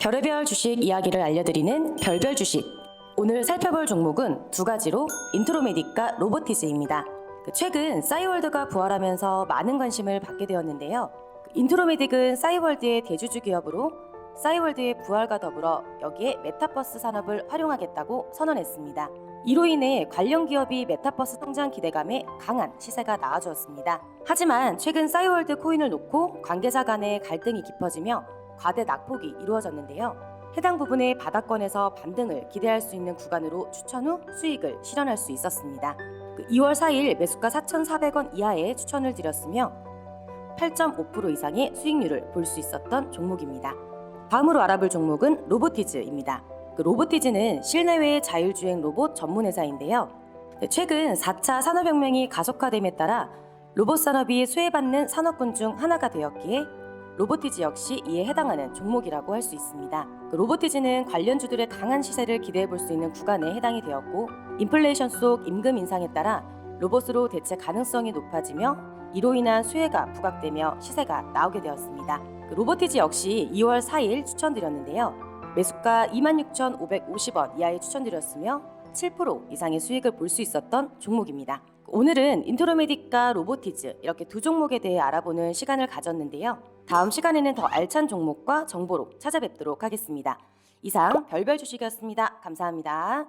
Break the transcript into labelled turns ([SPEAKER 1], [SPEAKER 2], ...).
[SPEAKER 1] 별의별 주식 이야기를 알려드리는 별별 주식. 오늘 살펴볼 종목은 두 가지로 인트로메딕과 로보티즈입니다. 그 최근 싸이월드가 부활하면서 많은 관심을 받게 되었는데요. 그 인트로메딕은 싸이월드의 대주주 기업으로 싸이월드의 부활과 더불어 여기에 메타버스 산업을 활용하겠다고 선언했습니다. 이로 인해 관련 기업이 메타버스 성장 기대감에 강한 시세가 나와주었습니다. 하지만 최근 싸이월드 코인을 놓고 관계자 간의 갈등이 깊어지며 과대 낙폭이 이루어졌는데요. 해당 부분의 바닥권에서 반등을 기대할 수 있는 구간으로 추천 후 수익을 실현할 수 있었습니다. 그 2월 4일 매수가 4,400원 이하에 추천을 드렸으며 8.5% 이상의 수익률을 볼 수 있었던 종목입니다. 다음으로 알아볼 종목은 로보티즈입니다. 그 로보티즈는 실내외 자율주행 로봇 전문 회사인데요. 네, 최근 4차 산업혁명이 가속화됨에 따라 로봇 산업이 수혜받는 산업군 중 하나가 되었기에 로보티즈 역시 이에 해당하는 종목이라고 할 수 있습니다. 그 로보티즈는 관련주들의 강한 시세를 기대해 볼 수 있는 구간에 해당이 되었고 인플레이션 속 임금 인상에 따라 로봇으로 대체 가능성이 높아지며 이로 인한 수혜가 부각되며 시세가 나오게 되었습니다. 그 로보티즈 역시 2월 4일 추천드렸는데요. 매수가 26,550원 이하에 추천드렸으며 7% 이상의 수익을 볼 수 있었던 종목입니다. 오늘은 인트로메딕과 로보티즈 이렇게 두 종목에 대해 알아보는 시간을 가졌는데요. 다음 시간에는 더 알찬 종목과 정보로 찾아뵙도록 하겠습니다. 이상 별별 주식이었습니다. 감사합니다.